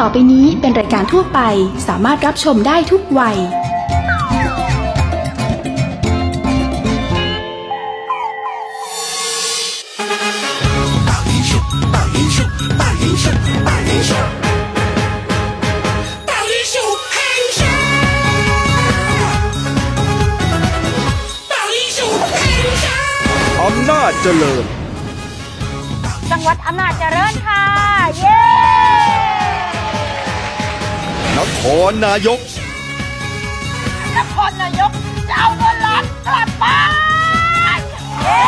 ต่อไปนี้เป็นรายการทั่วไป สามารถรับชมได้ทุกวัย 大英雄黑山，大英雄黑山。 อำนาจเจริญ จังหวัดอำนาจเจริญค่ะ เย้ นครนายก นครนายกจะเอาเงินล้านกลับบ้านเย้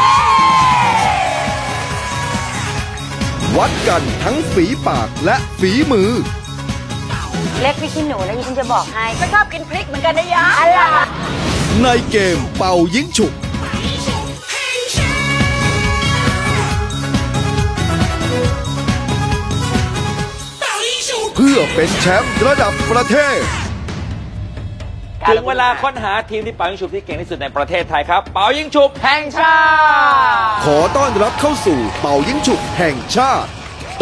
วัดกันทั้งฝีปากและฝีมือ เล็กพี่ขี้หนูนะยิ่งจะบอกให้ก็ชอบกินพริกเหมือนกันนะยะอะไรในเกมเป่ายิงฉุก พื่อเป็นแชมป์ระดับประเทศ ถึงเวลาค้นหาทีมที่เป่ายิงฉุบที่เก่งที่สุดในประเทศไทยครับเป่ายิงฉุบแห่งชาติขอต้อนรับเข้าสู่เป่ายิงฉุกแห่งชาติ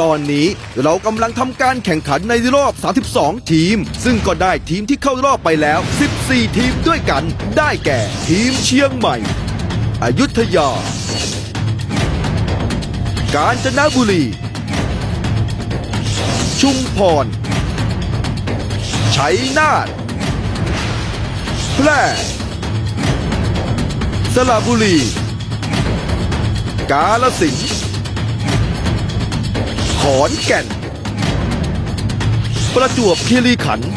ตอนนี้เรากำลังทำการแข่งขันในรอบ 32 ทีม ซึ่งก็ได้ทีมที่เข้ารอบไปแล้ว 14 ทีมด้วยกัน ได้แก่ทีมเชียงใหม่ อยุธยา กาญจนบุรี ชุมพร ชัยนาทแพร่ สระบุรี กาลสินธุ์ขอนแก่น ประจวบคีรีขันธ์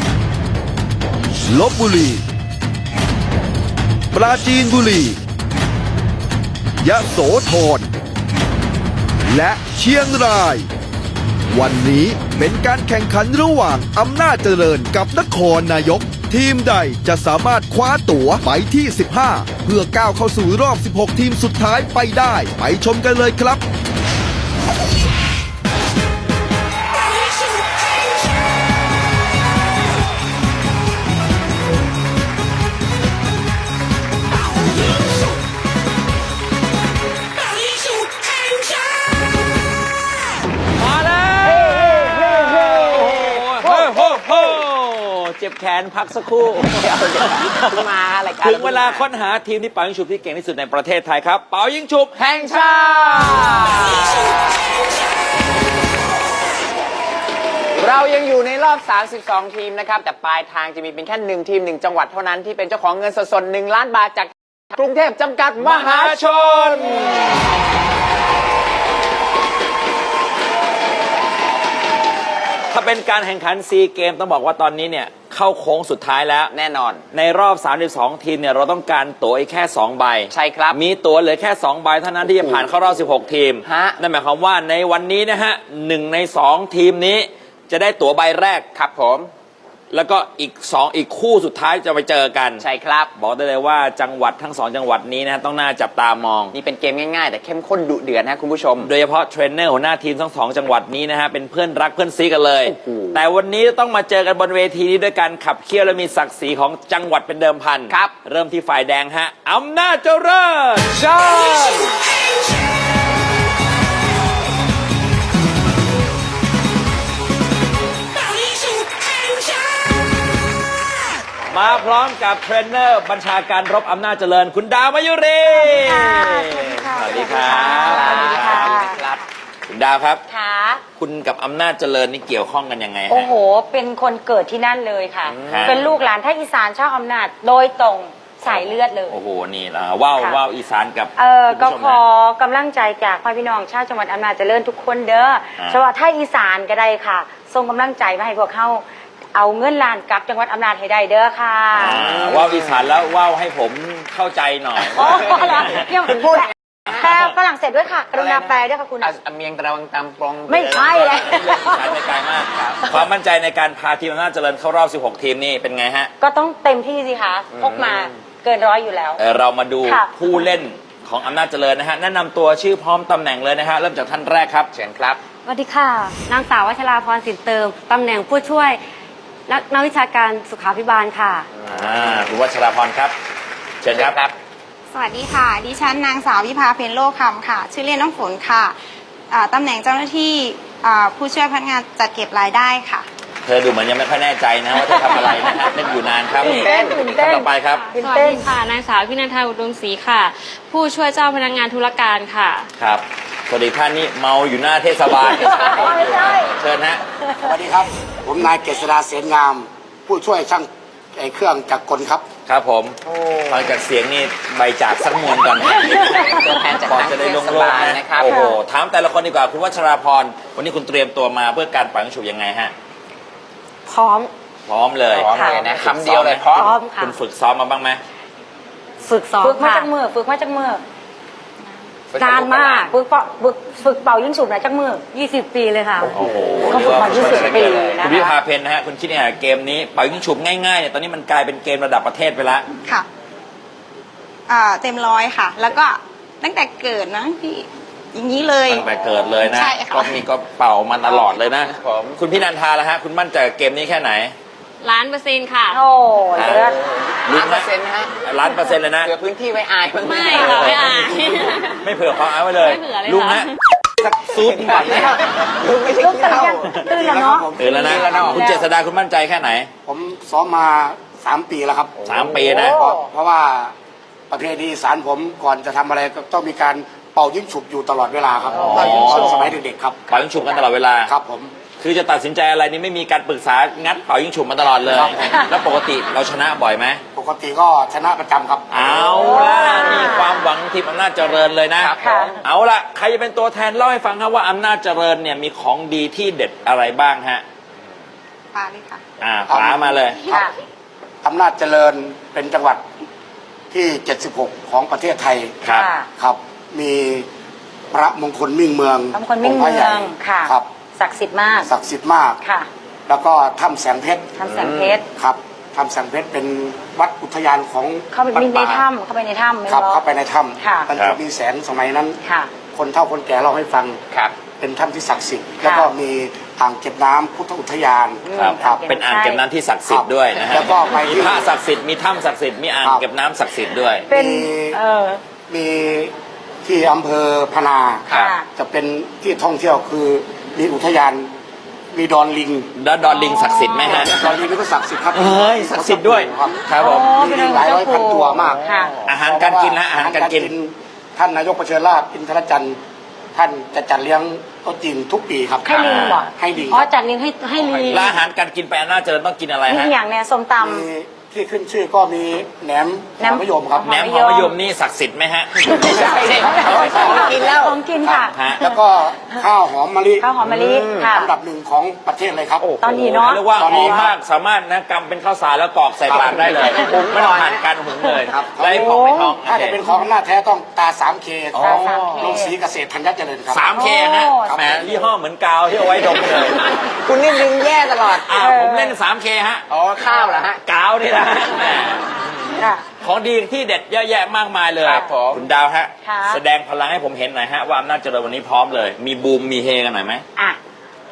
ลบบุรี ปราจีนบุรี ยะโสธร และเชียงราย วันนี้เป็นการแข่งขันระหว่างอำนาจเจริญกับนครนายก ทีมใดจะสามารถคว้าตั๋วไปที่ 15 เพื่อก้าวเข้าสู่รอบ 16 ทีมสุดท้ายไปได้ ไปชมกันเลยครับ นพักสักครู่มารายการถึงเวลาค้นหาทีมที่เป่ายิงฉุบที่เก่งที่สุดในประเทศไทยครับ เป่ายิงฉุบแห่งชาติเรายังอยู่ในรอบ 32 ทีมนะครับ แต่ปลายทางจะมีเป็นแค่หนึ่งทีมหนึ่งจังหวัดเท่านั้นที่เป็นเจ้าของเงินสดๆหนึ่งล้านบาทจากกรุงเทพจำกัดมมหาหาชนชน ถ้าเป็นการแข่งขันซีเกมต้องบอกว่าตอนนี้เนี่ย เข้าโค้งสุดท้ายแล้ว แน่นอน ในรอบ 32 ทีมเนี่ยเราต้องการตั๋วอีกแค่ 2 ใบ ใช่ครับ มีตั๋วเหลือแค่ 2 ใบเท่านั้นที่จะผ่านเข้ารอบ 16 ทีม ฮะ นั่นหมายความว่าในวันนี้นะฮะหนึ่งใน 2 ทีมนี้จะได้ตั๋วใบแรก ครับผม แล้วก็อีก2อีกคู่สุดท้ายจะไปเจอกัน ใช่ครับ บอกได้เลยว่าจังหวัดทั้งสองจังหวัดนี้นะต้องน่าจับตามอง นี่เป็นเกมง่ายๆ แต่เข้มข้นดุเดือดนะคุณผู้ชม โดยเฉพาะเทรนเนอร์หัวหน้าทีมทั้งสองจังหวัดนี้นะฮะเป็นเพื่อนรักเพื่อนซีกันเลยโอ้โหแต่วันนี้ต้องมาเจอกันบนเวทีนี้ด้วยการขับเคี่ยวและมีศักดิ์ศรีของจังหวัดเป็นเดิมพันครับ เริ่มที่ฝ่ายแดงฮะอำนาจเจริญเชิญ大 มาพร้อมกับเทรนเนอร์บัญชาการรบอำนาจเจริญ คุณดาวมายุรีสวัสดีค่ะสวัสดีครับสวัสดีค่ะครับ คุณดาวครับ ค่ะ คุณกับอำนาจเจริญนี่เกี่ยวข้องกันยังไงฮะ โอ้โห เป็นคนเกิดที่นั่นเลยค่ะ ฮะ เป็นลูกหลานท่าอีสานชาวอำนาจโดยตรงสายเลือดเลย โอ้โห นี่ละว่าวค่ะว่าวอีสานกับเออคุณก็ผู้ชมขอนะ กำลังใจจากพ่อพี่น้องชาวจังหวัดอำนาจเจริญทุกคนเด้ออ่าสวัสดีท่าอีสานก็ได้ค่ะส่งกำลังใจมาให้พวกเขา เอาเงินล้านกลับจังหวัดอำนาจให้ได้เด้อค่ะอ่าว่าวอีสานแล้วว่าวให้ผมเข้าใจหน่อย โอ้โหแล้วยังพูดแปลฝรั่งเศสด้วยค่ะ กรุณาแปลด้วยค่ะคุณอะเมียงตะวังตำปอง ไม่ใช่เลยสายไปไกลมากครับความมั่นใจในการพาทีมอำนาจเจริญเข้ารอบ 16 ทีมนี่เป็นไงฮะ ก็ต้องเต็มที่สิคะพกมาเกินร้อยอยู่แล้วเอ่อเรามาดูค่ะผู้เล่นของอำนาจเจริญนะฮะแนะนำตัวชื่อพร้อมตำแหน่งเลยนะฮะเริ่มจากท่านแรกครับเชิญครับสวัสดีค่ะ นางสาววัชราพรสินเติมตำแหน่งผู้ช่วย นักนักวิชาการสุขาพิบาลค่ะ อ่าคุณวัชราพรครับ เชิญครับ สวัสดีค่ะ ดิฉันนางสาววิภาเพนโลคำค่ะ ชื่อเล่นน้องฝนค่ะอ่าตำแหน่งเจ้าหน้าที่อ่าผู้ช่วยพนักงานจัดเก็บรายได้ค่ะ เธอดูเหมือนยังไม่ค่อยแน่ใจนะว่าเธอทำอะไรนะฮะเล่นอยู่นานครับตื่นเต้นตื่นเต้นต่อไปครับตื่นสวัสเต้น ดีค่ะ นางสาวพินันทาอุดมศรีค่ะ ผู้ช่วยเจ้าพนักงานธุรการค่ะ ครับ สวัสดีท่านนี่เมาอยู่หน้าเทศบาลไม่ใช่เชิญฮะสวัสดีครับ ผมนายเกษดาเสนงาม ผู้ช่วยช่างไอ้เครื่องจักรกลครับ ครับผมฟังจากเสียงนี่ใบจากสักมวลก่อนตัวแทนจากก่อนทางจะได้เทลงศโลกบาลนะนะครับโอ้โหถามแต่ละคนดีกว่า คุณวัชราพร วันนี้คุณเตรียมตัวมาเพื่อการปังฉุบยังไงฮะ พร้อม พร้อมเลยพร้อมเลยนะคำเดียวเลยพร้อมพร้อมค่ะคุณฝึกซ้อมมาบ้างไหมฝึกซ้อมฝึกมาค่ะจากมือฝึกมาจากมือ นานมากฝึกเป่าฝึกฝึกเป่ายิงสูบนะจากมือ20 ปีเลยค่ะ โอ้โหเขาฝึกมา20ปีนะคะคุณวิภาเพนนะฮะคุณคิดยังไงกับเกมนี้เป่ายิงฉุบง่ายๆเนี่ยตอนนี้มันกลายเป็นเกมระดับประเทศไปแล้วค่ะอ่าเต็มร้อยค่ะ แล้วก็ตั้งแต่เกิดนะพี่อย่างนี้เลยตั้งแต่เกิดเลยนะใช่ค่ะ ก็มีก็เป่ามันตลอดเลยนะผมคุณพี่นันทาละฮะ คุณมั่นใจกับเกมนี้แค่ไหน ล้านเปอร์เซ็นต์ค่ะ โอ้เลิศล้านเปอร์เซ็นต์นะฮะล้านเปอร์เซ็นต์เลยนะเหลือพื้นที่ไว้อายบ้างหไม่ค่ะไม่อาย ไม่เผื่อความเอาไว้เลย ไม่เผื่อเลยลุงค่ะฮะสักซูดก่อนนะลุงไม่ใช่ลูกขี้ตื่นเหล้ายังตื่นแล้วเนาะตื่นแล้วนะตื่นแล้วเนอะคุณเจษดาคุณมั่นใจแค่ไหน ผมซ้อมมาสามปีแล้วครับสามปีนะ เพราะเพราะว่าประเพณีอีสารผมก่อนจะทำอะไรก็ต้องมีการเป่ายิ่งฉุบอยู่ตลอดเวลาครับตั้งแต่ตอนสมัยเด็กๆครับเป่ายิงฉุบกันตลอดเวลาครับผม คือจะตัดสินใจอะไรนี่ไม่มีการปรึกษางัดเป่ายิงฉุบมาตลอดเลยครับแล้วปกติเราชนะบ่อยไหมปกติก็ชนะประจำครับ เอาละมีความหวังทีมอำนาจเจริญเลยนะครับผม เอาละใครจะเป็นตัวแทนเล่าให้ฟังครับว่าอำนาจเจริญเนี่ยมีของดีที่เด็ดอะไรบ้างฮะปาเลยค่ะ อ่าป๋ามาเลย ค่ะ อำนาจเจริญเป็นจังหวัดที่ 76 ของประเทศไทยครับค่ะครับ มีพระมงคลมิ่งเมืองทำคนมิ่งพเมืระใหญ่องค่ะ ครับ ศักดิ์สิทธิ์มากศักดิ์สิทธิ์มาก ค่ะแล้วก็ถ้ำแสงเพชรทำแสงเพชรครับถ้ำแสงเพชรเป็นวัดอุทยานของเข้าไปวัดมีในป่าถ้ำเข้าไปในถ้ำครับหรอเข้าไปในถ้ค่ะำมันครัจะบมีแสงสมัยนั้น ค่ะ คนเฒ่าคนแก่เราให้ฟัง ครับ เป็นถ้ำที่ศักดิ์สิทธิ์ แล้วก็มีอ่างเก็บน้ำพุทธอุทยาน ครับ ครับ เป็นอ่างเก็บน้ำที่ศักดิ์สิทธิ์ด้วยนะฮะแล้วก็ไปมีที่พระศักดิ์สิทธิ์ มีถ้ำศักดิ์สิทธิ์ มีอ่างครับ เก็บน้ำศักดิ์สิทธิ์ด้วย เป็น มีเออ มีที่อำเภอพนา ค่ะ จะเป็นที่ท่องเที่ยวคือ มีอุทยาน มีดอนลิงแล้วดอนลิงศักดิ์สิทธิ์ไหมฮะ ดอนลิงนี่ก็ศักดิ์สิทธิ์ครับเฮ้ยศักดิ์สิทธิ์ด้วยครับครับผม อ๋อมีลิงหลายร้อยพันตัวมากค่ะ อาหารการกินนะอาหารการกิน ท่านนายกประเชิญราชอินทรจันทร์ท่านจะจัดเลี้ยงโต๊ะจีนทุกปีครับ ให้ลิงบ่ให้ลิงอ๋อจัดลิงให้ให้ลิงแล้วอาหารการกินไปอำนาจเจริญต้องกินอะไรนี่ฮะ อย่างเนี่ยส้มตมี ที่ขึ้นชื่อก็มีแหนมแหนมมะยมครับ แหนมหอมมะยมนี่ศักดิ์สิทธิ์ไหมฮะ ไม่ใช่สิของกินแล้วำของกินค่ะ ฮะ แล้วก็ข้าวหอมมะลิข้าวหอมมะลิค่ะอันดับหนึ่งของประเทศเลยครับตอนนี้เนาะเรียกว่าตอนหนี้อมมากสามารถนะกำเป็นข้าวสารแล้วกรอกใส่ปากได้เลยไม่ต้องผ่านการหุงเลยครับไล่ของไม่ท้องถ้าจะเป็นของหน้าจแท้ต้องตา 3K อ๋อลงสีเกษตรธัญญเจริญครับ สามเคฮะโอ้ แหมยี่ห้อเหมือนกาวที่เอาไว้ดมเลยคุณนี่ดึงแย่ตลอดอ่าผมเล่นสามเคฮะอ๋อข้าวเหรอฮะ กาวนี่นะแหมค่ะ ของดีที่เด็ดเยอะแยะมากมายเลยครับผม คุณดาวฮะ ค่ะ แสดงพลังให้ผมเห็นหน่อยฮะว่าอำนาจเจริญวันนี้พร้อมเลย มีบูมมีเฮกันหน่อยไหมอะ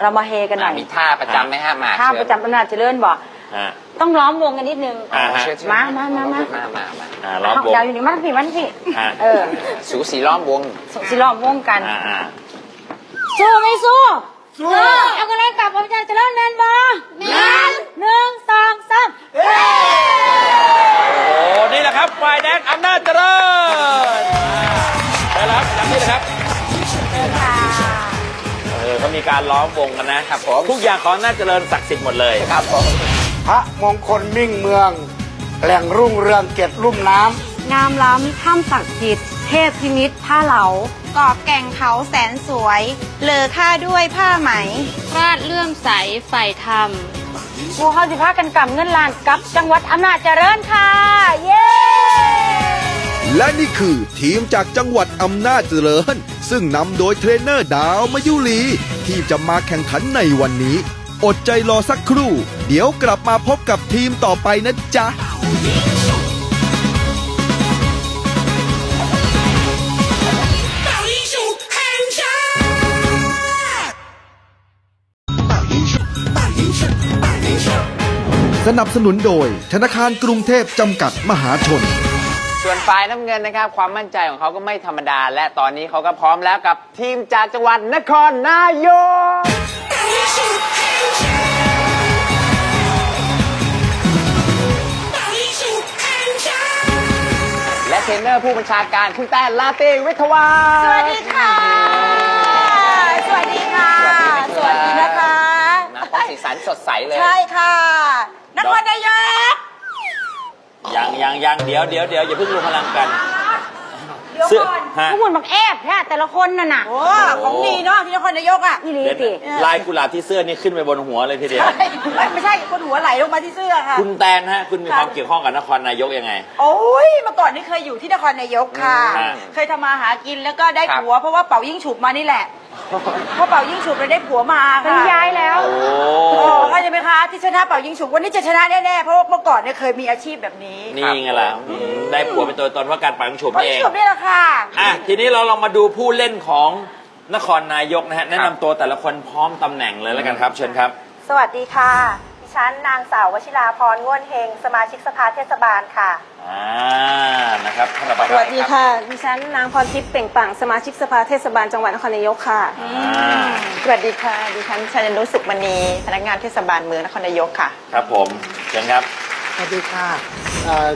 เรามาเฮกันหน่อยมีท่าประจำไหมฮะหมากข้าวเชิญประจำอำนาจเจริญบอกฮะต้องล้อมวงกันนิดนึง อ่าฮะเชิญเชิญมามามามา มามามาอ่าล้อมวง เดาวอยู่นี่มันพี่มันพี่ฮะเออสูสีล้อมวงส่งสิล้อมวงกัน อ่าอ่าสู้ไม่สู้ สู้เอากันเลยกลับอำนาจเจริญแมนบอแมนหนึ่งสองสามโอ้นี่แหละครับฝ่ายแดงอำนาจเจริญได้แล้วครับจำนี่นะครับเออเขามีการล้อมวงกันนะครับผมทุกอย่างของอำนาจเจริญศักดิ์สิทธิ์หมดเลยครับผมพระมงคลมิ่งเมือง แหล่งรุ่งเรืองเกตลุ่มน้ำงามล้ำถ้ำศักดิ์สิทธิ์ เทพพินิษผ้าเหลากอบแก่งเขาแสนสวย เลอค่าด้วยผ้าไหม ราดเลื่อมใสใฝ่ธรรมพวกเขาสิพากันกำเงินล้านกับจังหวัดอำนาจเจริญค่ะ เย้ และนี่คือทีมจากจังหวัดอำนาจเจริญ ซึ่งนำโดยเทรนเนอร์ดาวมายุรี ที่จะมาแข่งขันในวันนี้ อดใจรอสักครู่ เดี๋ยวกลับมาพบกับทีมต่อไปนะจ๊ะ สนับสนุนโดย ธนาคารกรุงเทพจำกัดมหาชน ส่วนฝ่ายน้ำเงินนะครับ ความมั่นใจของเขาก็ไม่ธรรมดา และตอนนี้เขาก็พร้อมแล้วกับทีมจากจังหวัดนครนายก และเทรนเนอร์ผู้บัญชาการคุณแต้นลาเต้วิทยาวาสวัสดีค่ะ สวัสดีค่ะ สวัสดีนะคะ นะพราะสีสันสดใสเลย ใช่ค่ะ นครนายกยังยังยังเดี๋ยวเดี๋ยวเดี๋ยวอย่าเพิ่งรวมพลังกันเดี๋ยวเสื้อก่อนฮะพวกมันบักแอบแท้แต่ละคนน่ะน่ะ โอ้ของดีเนาะที่นครนายกอะอีหลีเดี๋ยวติลายกุหลาบที่เสื้อนี่ขึ้นไปบนหัวเลยทีเดียว ไม่ไม่ใช่คนหัวไหลลงมาที่เสื้อค่ะ คุณแตนฮะ คุณมีความเกี่ยวข้องกับนครนายกยังไง โอ้ยเมื่อก่อนนี่เคยอยู่ที่นครนายกค่ะ อืมเคยทำมาหากินแล้วก็ได้ครับ ผัว เพราะว่าเป่ายิ่งฉุบมานี่แหละเพราะเป่ายิ่งฉุบเลยได้ผัวมาเป็ค่ะนย้ายแล้ว โอ้โอ้เข้าใจไหมคะที่ชนะเป่ายิ่งฉุบวันนี้จะชนะแน่ๆเพราะว่าเมื่อก่อนเนี่ยเคยมีอาชีพแบบนี้นี่ไงล่ะอืมได้ผัวเป็นตัวตนเพราะการปังฉุบเป่านี่ยิ่เองง ฉุบนี่แหละค่ะ อะทีนี้เราลองมาดูผู้เล่นของนครนายกนะฮะ แนะนำตัวแต่ละคนพร้อมตำแหน่งเลยแล้วกันครับ เชิญครับ สวัสดีค่ะดิ ฉันนางสาววชิราพรง่วนเฮง สมาชิกสภาเทศบาลค่ะ อ่านะครับท่านต่อไปครับสวัสดีค่ะ ดิฉันนางพรทิพย์เปล่งปลั่งสมาชิกสภาเทศบาลจังหวัดนครนายกค่ะ อ่าสวัสดีค่ะ ดิฉันชัยนุสุขมณีพนักงานเทศบาลเมืองนครนายกค่ะ ครับผมเชิญครับ สวัสดีค่ะเอ่อ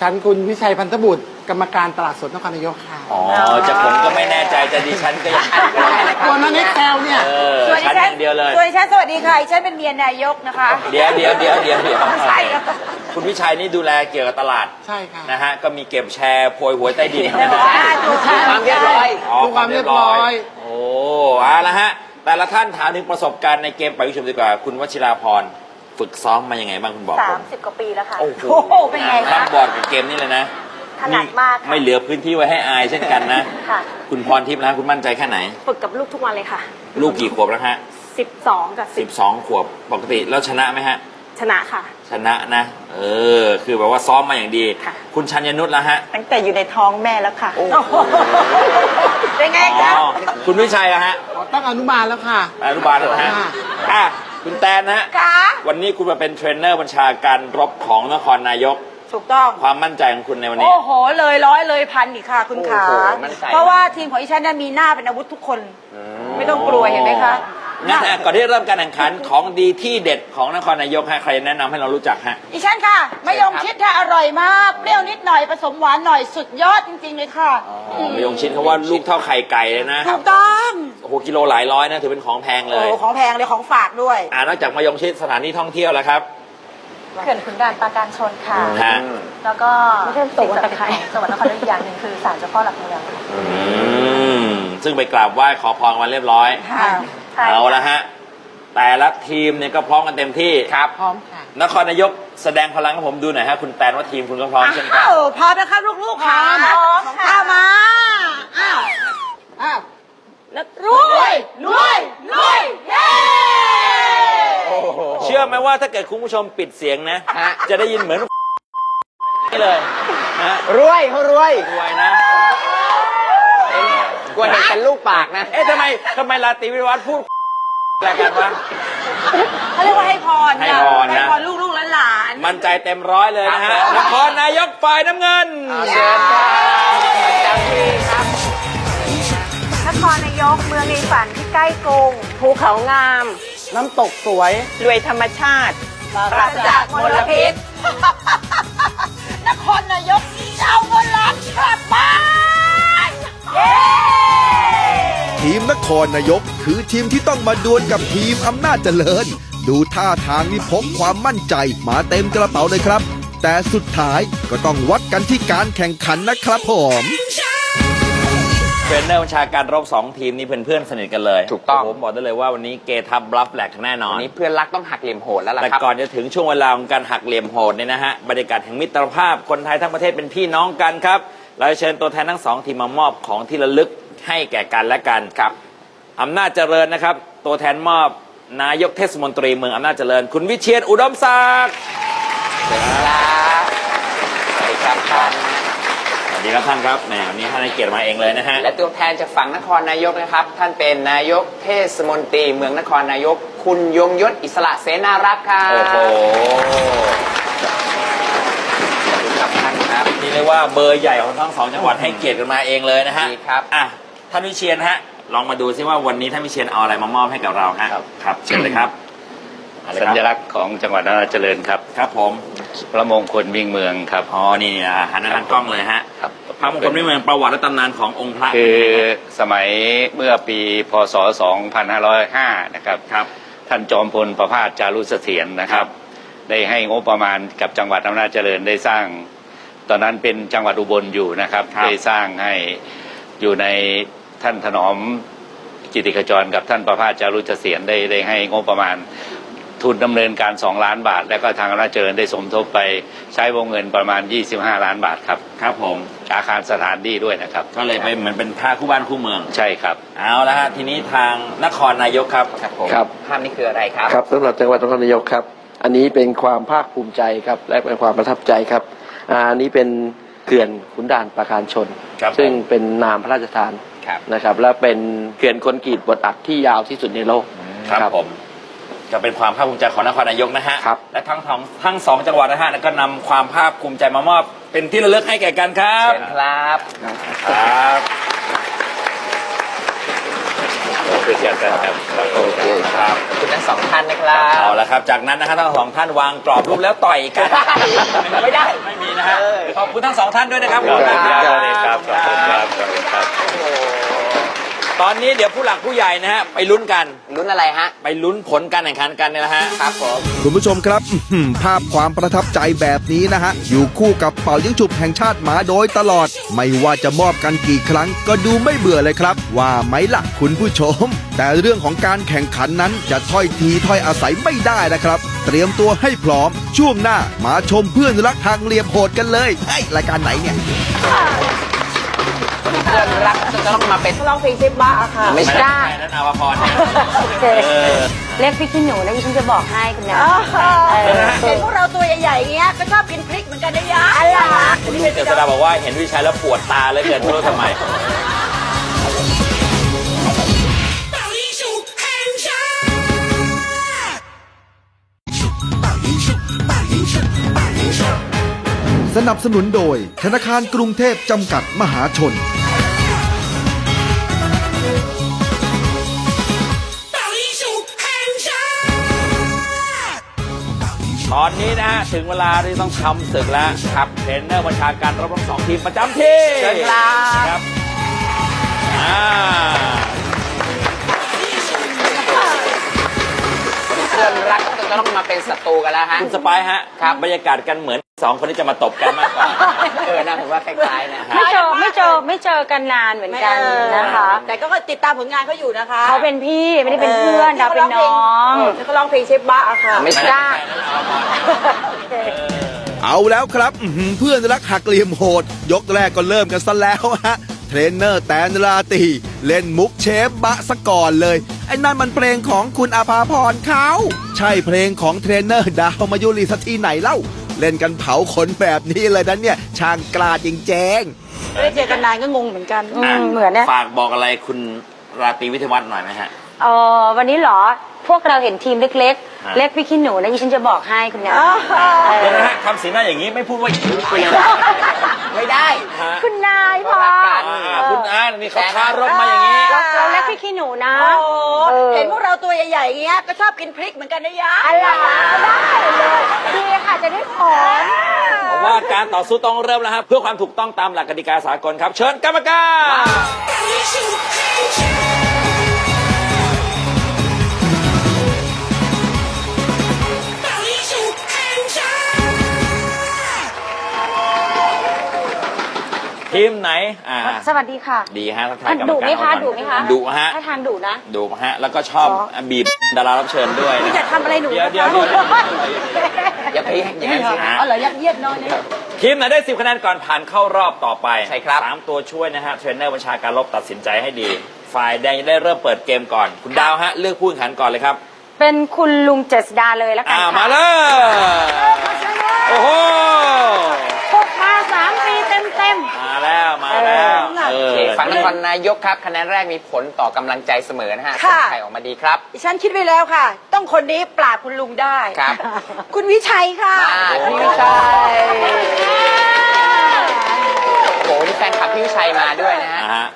ฉันคุณวิชัยพันธบุตร กรรมการตลาดสดนครนายกค่ะอ๋อจะผมก็ไม่แน่ใจแต่ดิฉันก็ยังตัวนั้นเอ็กแซลเนี่ยเออส่วนดิฉันฉัอนย่างเดียวเลย ส่วนดิฉันสวัสดีค่ะดิฉันเป็นเมียนายกนะคะเดี๋ยวเดี๋ยวเดี๋ยวเดี๋ยวเดี๋ยวไม่ใช่ครับคุณวิชัยนี่ดูแลเกี่ยวกับตลาดใช่ค่ะนะฮะก็มีเก็บแชร์โพยหวยใต้ดินนะฮะความเรียบร้อยอ๋อดูความเรียบร้อย โอ้เอาละฮะแต่ละท่านถามถึงประสบการณ์ในเกมไปวิชุมดีกว่า คุณวชิราพรฝึกซ้อมมายังไงบ้างคุณบอกผม30กว่าปีแล้วค่ะ โอ้โหโอ้โหเป็นไงคะข้ามบอร์ดกับเกมนี่เลยนะ ถนัดมากค่ะไม่เหลือพื้นที่ไว้ให้อายเช่นกันนะ ค่ะ คุณพรทิพย์นะคุณมั่นใจแค่ไหน ฝึกกับลูกทุกวันเลยค่ะ ลูกกี่ขวบแล้วฮะ12 กับสิบสองขวบปกติแล้วชนะไหมฮะ10ชนะค่ะ ชนะนะ เออ คือแบบว่าซ้อมมาอย่างดี ค่ะ คุณชัญญนุชแล้วฮะตั้งแต่อยู่ในท้องแม่แล้วค่ะ เป็นไงอ๋คะอคุณวิชัยอะฮะอ๋อตั้งอนุบาลแล้วค่ะ อนุบาลแล้วนะฮะค่ะ อะคุณแตนนะฮะคะวันนี้คุณมาเป็นเทรนเนอร์บัญชาการรบของนครนายก ถูกต้อง ความมั่นใจของคุณในวันนี้ โอ้โห เลยร้อยเลยพันอีกค่ะคุณขา โอ้โหมั่นใจ เพราะว่าทีมของดิฉันน่ะมีหน้าเป็นอาวุธทุกคน ไม่ต้องกลัวเห็นไหมคะงั้นอะก่อนที่จะเริ่มการแข่งขันของดีที่เด็ดของนครนายกฮะใครแนะนำให้เรารู้จักฮะดิฉันค่ะมะยงชิดค่ะอร่อยมาก เปรี้ยวนิดหน่อยผสมหวานหน่อยสุดยอดจริงๆเลยค่ะอ๋อมายงชิดเขาว่าลูกเท่าไข่ไก่เลยนะถูกต้องโอ้โหกิโลหลายร้อยนะถือเป็นของแพงเลโอ้ย โหของแพงเลยของฝากด้วย อ่านอกจากมายงชิดสถานที่ท่องเที่ยวแล้วครับ เขื่อนขุนด่านปราการชนค่ะ ฮะ แล้วก็ไม่ใช่ตกสิ่งศักดิ์สิทธิ์ตะไคร้ของจังหวัดนครนายกอีกอย่างหนึ่งคือศาลเจ้าพ่อหลักเมืองอืม ซึ่งไปกราบไหว้ขอพรมาเรียบร้อย ค่ะใช่เอาละฮะ แต่ละทีมเนี่ยก็พร้อมกันเต็มที่ครับ พร้อมค่ะนครนายกแสดงพลังให้ผมดูหน่อยฮะ คุณแตนว่าทีมคุณก็พร้อมเช่นกัน อ้าวพร้อมนะครับลูกๆค่ะพร้อมค่ะ อ้าวมาอ้าวอ้าวรวยรวยรวยเย้เชื่อไหมว่าถ้าเกิดคุณผู้ชมปิดเสียงนะ ฮะ จะได้ยินเหมือนนี่เลยนะรวยเขารวยรวยนะ กลัวเห็นเป็นลูกปากนะ เอ๊ะทำไมทำไมลาตรีวิวัฒน์พูดอะไรกันวะ เขาเรียกว่าให้พรให้พรนะ ให้พรลูกๆและหลานมั่นใจเต็มร้อยเลยนะฮะนครนายกฝ่ายน้ำเงิน เชิญครับประจำที่ครับนครนายกเมืองในฝันที่ใกล้กรุงภูเขางาม น้ำตกสวย รวยธรรมชาติปราศจากมลพิษ นครนายกจะเอาเงินล้านกลับบ้านเย้ทีมนครนายกคือทีมที่ต้องมาดวลกับทีมอำนาจเจริญ ดูท่าทางนี่พกความมั่นใจมาเต็มกระเป๋าเลยครับ แต่สุดท้ายก็ต้องวัดกันที่การแข่งขันนะครับผมเท รนเนอร์บัญชาการรบสองทีมนี้เป็นเพื่อนสนิทกันเลยถูกต้อง ผมบอกได้เลยว่าวันนี้เกทับบลัฟแหลกแน่นอน วันนี้เพื่อนรักต้องหักเหลี่ยมโหดแล้วล่ะแต่ครับก่อนจะถึงช่วงเวลาของการหักเหลี่ยมโหดเนี่ยนะฮะบรรยากาศแห่งมิตรภาพคนไทยทั้งประเทศเป็นพี่น้องกันครับ เราจะเชิญตัวแทนทั้งสองทีมมามอบของที่ระลึกให้แก่กันและกันครับอำนาจเจริญนะครับ ตัวแทนมอบนายกเทศมนตรีเมืองอำนาจเจริญ คุณวิเชียนอุดมศักดิ์ครับสวัสดีครับท่าน สวัส ดีครับท่านครับแหมวันนี้ท่านให้เกียรติมาเองเลยนะฮะ และตัวแทนจากฝั่งนครนายกนะครับ ท่านเป็นนายกเทศมนตรีเมืองนครนายก คุณยงยศอิสระเสนารักษ์ครับโอ้โหขอบคุณครับท่านครับนี่เรียกว่าเบอร์ใหญ่ของทั้งสองจังหวัดให้เกียรติกันมาเองเลยนะฮะดีครับ อะท่านวิเชียนฮะ ลองมาดูซิว่าวันนี้ท่านวิเชียนเอาอะไรมามอบให้กับเราฮะครับ เชิญเลยครับ อะไรสัครับญลักษณ์ของจังหวัดอำนาจเจริญครับ ครับผมพระมงคลวิ่งเมืองครับ อ๋อนี่อะหันมาทางกล้องเลยฮะครับ พระมงคลไม่เหมือนประวัติและตำนานขององค์พระคือสมัยเมื่อปีพศ 2505 นะครับ ครับ ท่านจอมพลประภาสจารุเสถียรนะครับ ได้ให้งบประมาณกับจังหวัดอำนาจเจริญได้สร้าง ตอนนั้นเป็นจังหวัดอุบลอยู่นะครับ ครับ ได้สร้างให้อยู่ในท่านถนอมกิติขจรกับท่านประภาสจารุเสถียรได้ได้ให้งบประมาณ ทุนดำเนินการ 2 ล้านบาท แล้วก็ทางอำนาจเจริญได้สมทบไปใช้วงเงินประมาณ 25 ล้านบาทครับ ครับผม อาคารสถานที่ด้วยนะครับ ก็เลยไปเหมือนเป็นพระคู่บ้านคู่เมือง ใช่ครับ เอาละฮะทีนี้ทางนครนายกครับ ครับผมครับภาพนี้คืออะไรครับ ครับสำหรับจังหวัดนครนายกครับ อันนี้เป็นความภาคภูมิใจครับ และเป็นความประทับใจครับอ่าอันนี้เป็นเขื่อนขุนด่านประการชนครับซึ่งเป็นนามพระราชทานครับนะครับ และเป็นเขื่อนคอนกรีตบดอัดที่ยาวที่สุดในโลกครับผม ก็เป็นความภาคภูมิใจของนครนายกนะฮะ ครับ และทั้งทั้งทั้งสองจังหวัดนะฮะก็นำความภาคภูมิใจมามอบ เป็นที่ระลึกให้แก่กันครับเชิญครับ ครับคือเสียกันครับโอเคครับขอบคุณทั้งสองท่านนะครับ เอาละครับ จากนั้นนะฮะทั้งสองท่านวางกรอบรูปแล้วต่อยกันไม่ได้ไม่มีนะฮะขอบคุณทั้งสองท่านด้วยนะครับขอบคุณครับขอบครับคุณขอบคุณคครัรับบขอบคุณครับ ตอนนี้เดี๋ยวผู้หลักผู้ใหญ่นะฮะไปลุ้นกัน ลุ้นอะไรฮะ ไปลุ้นผลการแข่งขันกันเนี่ยนะฮะ ครับผม คุณผู้ชมครับอื้อหือภาพความประทับใจแบบนี้นะฮะ อยู่คู่กับเป่ายิงฉุบแห่งชาติมาโดยตลอด ไม่ว่าจะมอบกันกี่ครั้ง ก็ดูไม่เบื่อเลยครับ ว่าไหมล่ะคุณผู้ชม แต่เรื่องของการแข่งขันนั้นจะถ้อยทีถ้อยอาศัยไม่ได้นะครับ เตรียมตัวให้พร้อม ช่วงหน้ามาชมเพื่อนรักทางเหลี่ยมโหดกันเลยเฮ้ยรายการไหนเนี่ยเพื่นรักจะต้องมาเป็นร้องเพลงซิปบ้าอะค่ะ ไม่ใช่ได้นั่นอาวพรเจอเรียกพี่ขี้หนูนะที่ฉันจะบอกให้คุณนะเห็นพวกเราตัวใหญ่ๆเงี้ยก็ชอบกินพริกเหมือนกันนะยะอะไรคุณเจษฎาบอกว่าเห็นวิชัยแล้วปวดตาเลยเกินไม่รู้ทำไมสนับสนุนโดยธนาคารกรุงเทพจำกัดมหาชน อนนี้นะฮะถึงเวลาที่ต้องทำศึกแล้วครับเทรนเนอร์บัญชาการรบทั้งสองทีมประจำที่เชิญครับ ครับอ่าเพื่อนรักจะต้องมาเป็นศัตรูกันแล้วฮะคุณสปายฮะครับ บรรยากาศกันเหมือน สองคนที่จะมาตบกันมากกว่า เออนะผมว่าคล้ายๆนะฮะ ไม่เจอไม่เจอไม่เจอกันนานเหมือนกันนะคะ แต่ก็ติดตามผลงานเขาอยู่นะคะเขาเป็นพี่ไม่ได้เป็นเพื่อนดาวเป็นน้องแล้วก็ร้องเพลงเชฟบ้าค่ะไม่ใช่ได้เอาแล้วครับอื้อหือเพื่อนรักหักเหลี่ยมโหด ยกแรกก็เริ่มกันซะแล้วฮะ เทรนเนอร์แตนราตรีเล่นมุกเชฟบะสะก่อนเลย ไอ้นั่นมันเพลงของคุณอาภาพรเขา ใช่เพลงของเทรนเนอร์ดาวมายุรีสักทีไหนเล่า เล่นกันเผาขนแบบนี้เลยนะเนี่ย ช่างกล้าจริงแจงไม่ได้เจอกันนานก็งงเหมือนกันอืมเหมือนเนี่ย ฝากบอกอะไรคุณราตรีวิทยาวัฒน์หน่อยไหมฮะ เออวันนี้เหรอพวกเราเห็นทีมเล็กฮะๆเล็กพี่ขี้หนูนะดิฉันจะบอกให้คุณนะเดี๋ยวนะฮะทำสีหน้าอย่างนี้ไม่พูดว่าอยู่ไปเลยไม่ได้ฮะคุณนายพออ่าคุณอานี่เขาคารบมาอย่างนี้ เราเราเล็กพี่ขี้หนูนะโอ้ออเห็นพวกเราตัวใหญ่ๆอย่างเงี้ยก็ชอบกินพริกเหมือนกันนะยะอะไรได้เลยดีค่ะจะได้ผลเพราะว่าการต่อสู้ต้องเริ่มแล้วฮะเพื่อความถูกต้องตามหลักกติกาสากลครับ เชิญกรรมการ ทีมไหนอ่าสวัสดีค่ะดีฮะทักทายกรรมดุการไหมคะก่อนดุไหมคะดุฮะถ้าทางดุนะดุฮะ แล้วก็ชอบอ๋อบีบดารารับเชิญด้วยนี่นะจะทำอะไรหนูเดี๋ยวนะเดี๋ยวคะเดี๋ยวอย่าไปอย่างนั้นสิฮะอ๋อเหรอยัดเยียดน้อยเนี่ยทีมไหนได้10คะแนนก่อนผ่านเข้ารอบต่อไปใช่ครับสามตัวช่วยนะฮะเทรนเนอร์บัญชาการลบตัดสินใจให้ดี ฝ่ายแดงจะได้เริ่มเปิดเกมก่อน คุณดาวฮะเลือกผู้แข่งขันก่อนเลยครับ เป็นคุณลุงเจษดาเลยแล้วกันอ่าค่ะมาเลยโอ้โห ปกมาสามปีเต็มเต็ม มาแล้วมาแล้วเอ โออเคฝั่งนครนายกครับคะแนนแรกมีผลต่อกำลังใจเสมอนะฮะค่ะส่งใครออกมาดีครับ ดิฉันคิดไว้แล้วค่ะ ต้องคนนี้ปราบคุณลุงได้ ครับ คุณวิชัยค่ะ มาพี่วิชัยโอ้โหนี่แฟนคลับพี่วิชัยมาด้วยนะฮะอ่าฮะ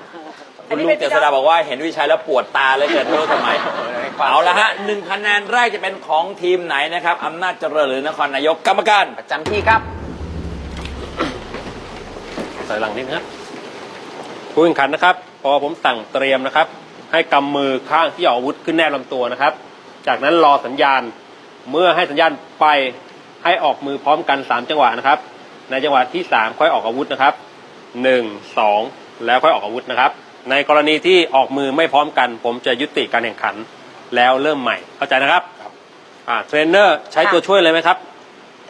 คุณลุงเจษดาบอกว่าเห็นวิชัยแล้วปวดตาเลยเกินไม่รู้ทำไมคเอาละฮะหนึ่งคะแนนแรกจะเป็นของทีมไหนนะครับอำนาจเจริญหรือนครนายกกรรมการประจำที่ครับ ถอยหลังนิดนะครับ ผู้แข่งขันนะครับ พอผมสั่งเตรียมนะครับ ให้กำมือข้างที่ออกอาวุธขึ้นแนบลำตัวนะครับ จากนั้นรอสัญญาณเมื่อให้สัญญาณไปให้ออกมือพร้อมกัน 3 จังหวะนะครับ ในจังหวะที่ 3 ค่อยออกอาวุธนะครับ 1 2 แล้วค่อยออกอาวุธนะครับ ในกรณีที่ออกมือไม่พร้อมกัน ผมจะยุติการแข่งขัน แล้วเริ่มใหม่เข้าใจนะครับอ่าเทรนเนอร์ใช้ตัวช่วยเลยไหมครับ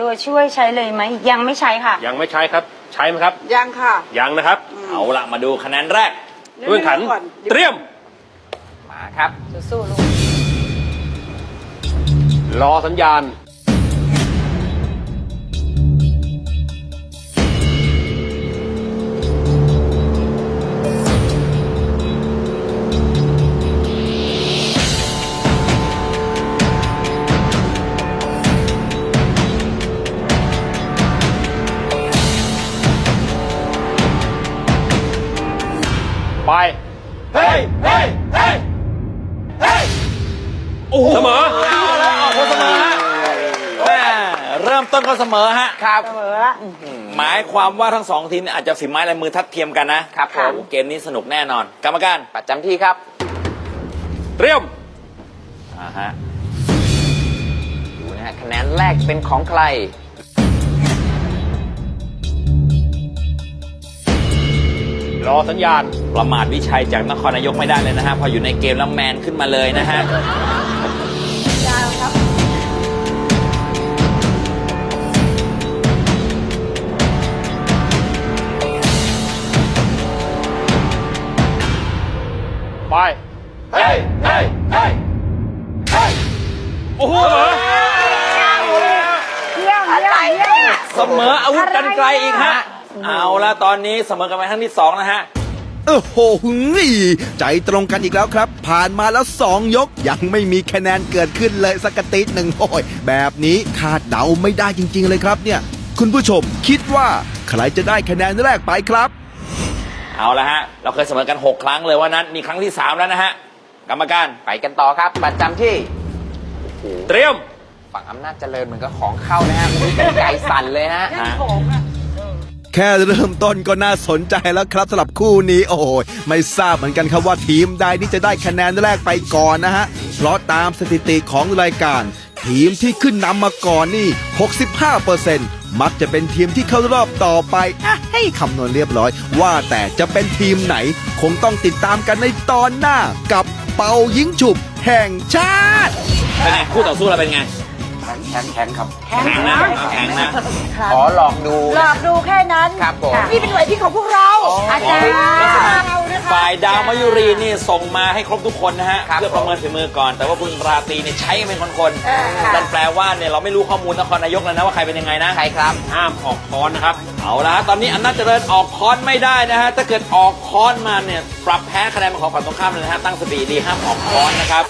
ตัวช่วยใช้เลยไหมยังไม่ใช้ค่ะ ยังไม่ใช้ครับ ใช้ไหมครับ ยังค่ะ ยังนะครับ เอาละมาดูคะแนนแรกผู้แข่งขัน เตรียม มาครับ สู้ๆลูกรอสัญญาณ ต้นก็เสมอฮะ ครับ เสมอละ หมายความว่าทั้งสองทีมเนี่ยอาจจะฝีไม้ลายมือทัดเทียมกันนะครับผม โอ้โหเกมนี้สนุกแน่นอน กรรมการประจำที่ครับ เตรียม อ่าฮะ ดูนะฮะคะแนนแรกเป็นของใคร รอสัญญาณ ประมาทวิชัยจากนครนายกไม่ได้เลยนะฮะ พออยู่ในเกมแล้วแมนขึ้นมาเลยนะฮะ ไปเฮ้ยเฮ้ยเฮ้ยเฮ้ยโอ้โหเยี่ยมเยี่ยมเยี่ยมเสมออาวุธกันไกลอีกฮะ เอาละตอนนี้เสมอกันไปครั้งที่สองนะฮะโอ้โหหึยใจตรงกันอีกแล้วครับ ผ่านมาแล้วสองยกยังไม่มีคะแนนเกิดขึ้นเลยสักกะติดหนึ่งโอ้ยแบบนี้คาดเดาไม่ได้จริง ๆ เลยครับเนี่ย คุณผู้ชมคิดว่าใครจะได้คะแนนแรกไปครับ เอาละฮะ เราเคยเสมอกัน 6 ครั้งเลยว่านั้นมีครั้งที่ 3 แล้วนะฮะ กรรมการ ไปกันต่อครับ ประจำที่เตรียม ฝั่งอำนาจเจริญเหมือนก็ของเข้านะฮะมันเป็นไก่สั่นเลยฮะ แค่เริ่มต้นก็น่าสนใจแล้วครับสำหรับคู่นี้โอ้ยไม่ทราบเหมือนกันครับว่าทีมใดนี่จะได้คะแนนแรกไปก่อนนะฮะ เพราะตามสถิติของรายการ ทีมที่ขึ้นนำมาก่อนนี่ 65% มักจะเป็นทีมที่เข้ารอบต่อไปอะให้คำนวณเรียบร้อย ว่าแต่จะเป็นทีมไหน คงต้องติดตามกันในตอนหน้ากับเป่ายิงฉุบแห่งชาติ เป็นไงคู่ต่อสู้เราเป็นไง แข็งแข็งครับ แข็งนะแข็งนะ ขอหลอกดู หลอกดูแค่นั้นครับผม นี่เป็นหน่วยที่ของพวกเรา อาจารย์ฝ่ายดาวมายุรีนี่ส่งมาให้ครบทุกคนนะฮะครับ เพื่อประเมินฝีมือก่อน แต่ว่าคุณราตรีเนี่ยใช้กันเป็นคนๆนั่นแปลว่าเนี่ยเราไม่รู้ข้อมูลนครนายกแล้วนะว่าใครเป็นยังไงนะ ใครครับ ห้ามออกค้อนนะครับ เอาละฮะตอนนี้อำนาจเจริญออกค้อนไม่ได้นะฮะ ถ้าเกิดออกค้อนมาเนี่ย ปรับแพ้คะแนนเป็นของฝั่งตรงข้ามเลยนะฮะ ตั้งสติดีห้ามออกค้อนนะครับ